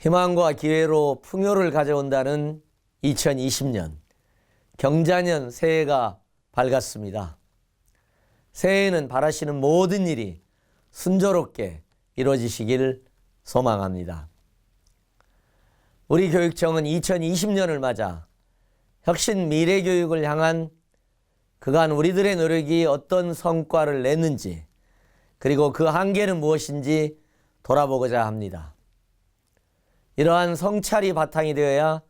희망과 기회로 풍요를 가져온다는 2020년 경자년 새해가 밝았습니다. 새해에는 바라시는 모든 일이 순조롭게 이루어지시길 소망합니다. 우리 교육청은 2020년을 맞아 혁신 미래 교육을 향한 그간 우리들의 노력이 어떤 성과를 냈는지 그리고 그 한계는 무엇인지 돌아보고자 합니다. 이러한 성찰이 바탕이 되어야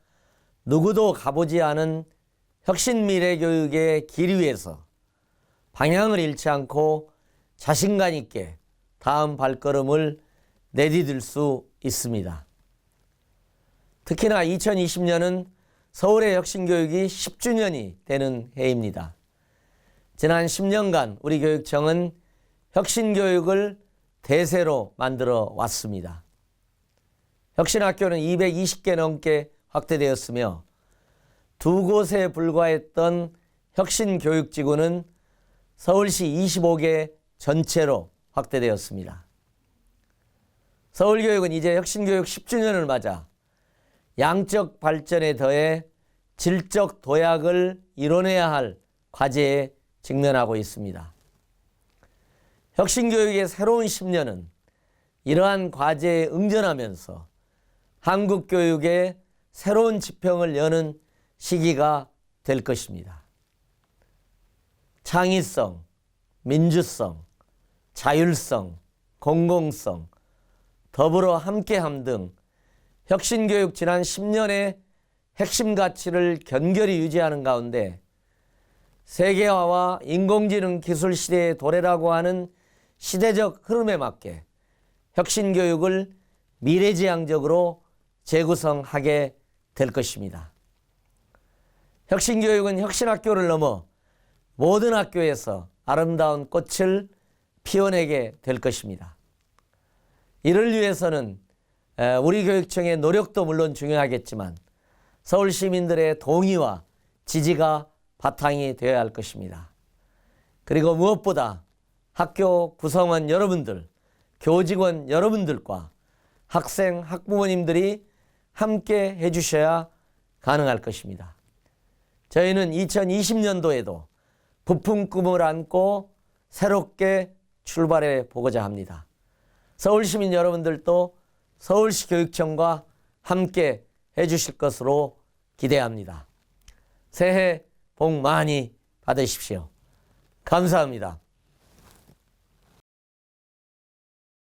누구도 가보지 않은 혁신 미래 교육의 길 위에서 방향을 잃지 않고 자신감 있게 다음 발걸음을 내디딜 수 있습니다. 특히나 2020년은 서울의 혁신교육이 10주년이 되는 해입니다. 지난 10년간 우리 교육청은 혁신교육을 대세로 만들어 왔습니다. 혁신학교는 220개 넘게 확대되었으며 두 곳에 불과했던 혁신교육지구는 서울시 25개 전체로 확대되었습니다. 서울교육은 이제 혁신교육 10주년을 맞아 양적 발전에 더해 질적 도약을 이뤄내야 할 과제에 직면하고 있습니다. 혁신교육의 새로운 10년은 이러한 과제에 응전하면서 한국 교육의 새로운 지평을 여는 시기가 될 것입니다. 창의성, 민주성, 자율성, 공공성, 더불어 함께함 등 혁신교육 지난 10년의 핵심 가치를 견결히 유지하는 가운데 세계화와 인공지능 기술 시대의 도래라고 하는 시대적 흐름에 맞게 혁신교육을 미래지향적으로 재구성하게 될 것입니다. 혁신교육은 혁신학교를 넘어 모든 학교에서 아름다운 꽃을 피워내게 될 것입니다. 이를 위해서는 우리 교육청의 노력도 물론 중요하겠지만 서울 시민들의 동의와 지지가 바탕이 되어야 할 것입니다. 그리고 무엇보다 학교 구성원 여러분들, 교직원 여러분들과 학생, 학부모님들이 함께 해주셔야 가능할 것입니다. 저희는 2020년도에도 부푼 꿈을 안고 새롭게 출발해 보고자 합니다. 서울 시민 여러분들도 서울시 교육청과 함께 해주실 것으로 기대합니다. 새해 복 많이 받으십시오. 감사합니다.